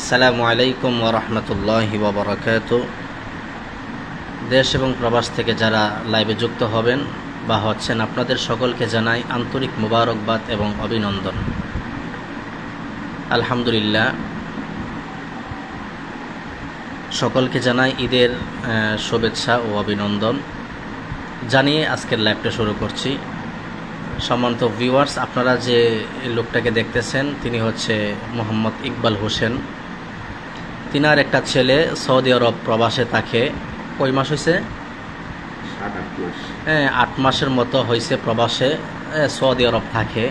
আসসালামু আলাইকুম ওরহমতুল্লাহ ওবরাকাত দেশ এবং প্রবাস থেকে যারা লাইভে যুক্ত হবেন বা হচ্ছেন, আপনাদের সকলকে জানাই আন্তরিক মুবারকবাদ এবং অভিনন্দন। আলহামদুলিল্লাহ, সকলকে জানাই ঈদের শুভেচ্ছা ও অভিনন্দন। জানিয়ে আজকের লাইভটা শুরু করছি। সম্মানিত ভিউয়ার্স আপনারা যে লোকটাকে দেখতেছেন, তিনি হচ্ছে মোহাম্মদ ইকবাল হোসেন। তিনার একটা ছেলে সৌদি আরব প্রবাসে থাকে। কই মাস হয়েছে হ্যাঁ আট মাসের মতো হয়েছে প্রবাসে সৌদি আরব থাকে।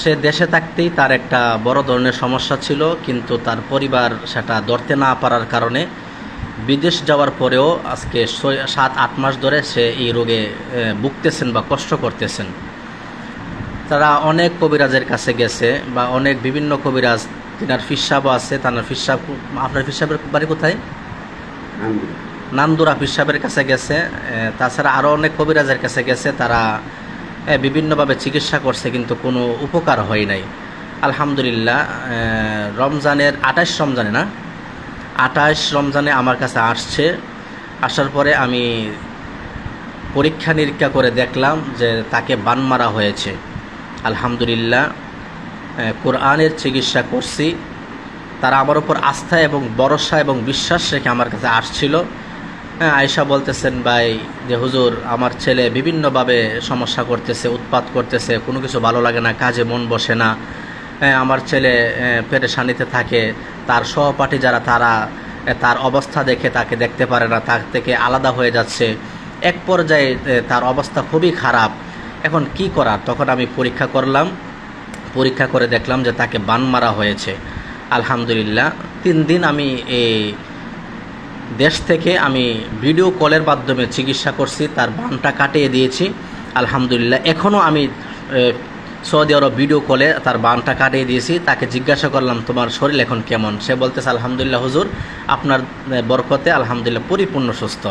সে দেশে থাকতেই তার একটা বড় ধরনের সমস্যা ছিল কিন্তু তার পরিবার সেটা ধরতে না পারার কারণে বিদেশ যাওয়ার পরেও আজকে সাত আট মাস ধরে সে এই রোগে ভুগতেছেন বা কষ্ট করতেছেন। তারা অনেক কবিরাজের কাছে গেছে বা অনেক বিভিন্ন কবিরাজ তিনার ফিসাবও আছে তার ফিসাব আপনার ফিসাবের বাড়ি কোথায়? নান্দুরা। সাহেবের কাছে গেছে। তাছাড়া আরও অনেক কবিরাজের কাছে গেছে তারা বিভিন্নভাবে চিকিৎসা করছে কিন্তু কোনো উপকার হয় নাই। আলহামদুলিল্লাহ রমজানের আঠাশ রমজানে না? আঠাশ রমজানে আমার কাছে আসছে। আসার পরে আমি পরীক্ষা নিরীক্ষা করে দেখলাম যে তাকে বান মারা হয়েছে। আলহামদুলিল্লাহ কোরআনের চিকিৎসা করছি। তারা আমার উপর আস্থা এবং ভরসা এবং বিশ্বাস রেখে আমার কাছে আসছিল। হ্যাঁ আয়সা বলতেছেন, ভাই, যে হুজুর, আমার ছেলে বিভিন্নভাবে সমস্যা করতেছে, উৎপাত করতেছে, কোনো কিছু ভালো লাগে না, কাজে মন বসে না। হ্যাঁ আমার ছেলে পেরেশানিতে থাকে। তার সহপাঠী যারা, তারা তার অবস্থা দেখে তাকে দেখতে পারে না, তার থেকে আলাদা হয়ে যাচ্ছে। এক পর্যায়ে তার অবস্থা খুবই খারাপ। এখন কি করার? তখন আমি পরীক্ষা করলাম। পরীক্ষা করে দেখলাম যে তাকে বান মারা হয়েছে। আলহামদুলিল্লাহ, তিন দিন আমি এই দেশ থেকে আমি ভিডিও কলের মাধ্যমে চিকিৎসা করছি, তার বানটা কাটিয়ে দিয়েছি। আলহামদুলিল্লাহ এখনও আমি সৌদি আরব ভিডিও কলে তার বানটা কাটিয়ে দিয়েছি। তাকে জিজ্ঞাসা করলাম, তোমার শরীর এখন কেমন? সে বলতেছে, আলহামদুলিল্লাহ হুজুর, আপনার বরকতে আলহামদুলিল্লাহ পরিপূর্ণ সুস্থ।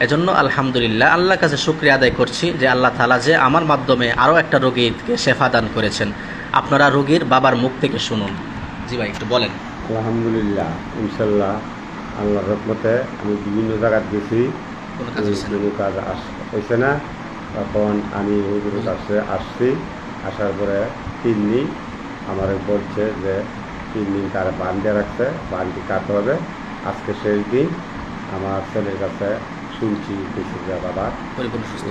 এজন্য আলহামদুলিল্লাহ আল্লাহর কাছে শুক্রিয়া আদায় করছি যে আল্লাহ তালা যে আমার মাধ্যমে আরও একটা রোগীকে শেফা দান করেছেন। আপনারা রোগীর বাবার মুখ থেকে শুনুন। জি ভাই একটু বলেন। আলহামদুলিল্লাহ ইনশাল্লাহ আল্লাহর রহমতে আমি বিভিন্ন জায়গায় গেছি। কোনো কাজ হয়েছে না? তখন আমি হুজুরের কাছে আসছি। আসার পরে তিন দিন আমার বলছে যে তিন দিন তারা বান দিয়ে রাখছে বানটি কাটতে হবে। আজকে শেষ দিন। আমার ছেলের কাছে শুনছি যে বাবা পরিপূর্ণ সুস্থ।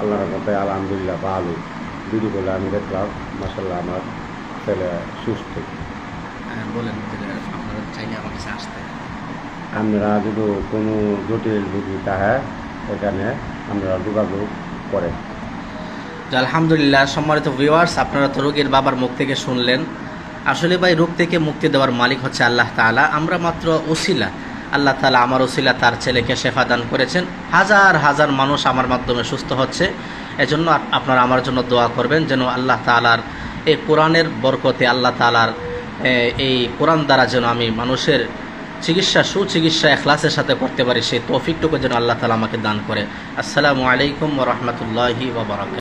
আল্লাহর রহমতে আলহামদুলিল্লাহ ভালো। দিদি বলে আমি দেখলাম মাসাল্লাহ আমার ছেলে সুস্থ। হ্যাঁ, বলেন যে আপনারা চাইলে আমার কাছে আসতে। আমরা যদি কোনো জটিল রোগী থাকে এখানে আমরা যোগাযোগ করে তো আলহামদুলিল্লাহ সম্মানিত ভিউয়ার্স আপনারা তো রোগীর বাবার মুখ থেকে শুনলেন। আসলে ভাই রোগ থেকে মুক্তি দেওয়ার মালিক হচ্ছে আল্লাহ তাআলা। আমরা মাত্র ওসিলা। আল্লাহ তালা আমার ওসিলা তার ছেলেকে শেফা দান করেছেন। হাজার হাজার মানুষ আমার মাধ্যমে সুস্থ হচ্ছে। এজন্য আপ- আপনারা আমার জন্য দোয়া করবেন যেন আল্লাহ তাআলার এই কোরআনের বরকতে আল্লাহ তালার এই কোরআন দ্বারা যেন আমি মানুষের চিকিৎসা, সুচিকিৎসা, এখলাসের সাথে করতে পারি, সেই তৌফিকটুকু যেন আল্লাহ তালা আমাকে দান করে। আসসালামু আলাইকুম ওরহমতুল্লাহি ওবরাকাত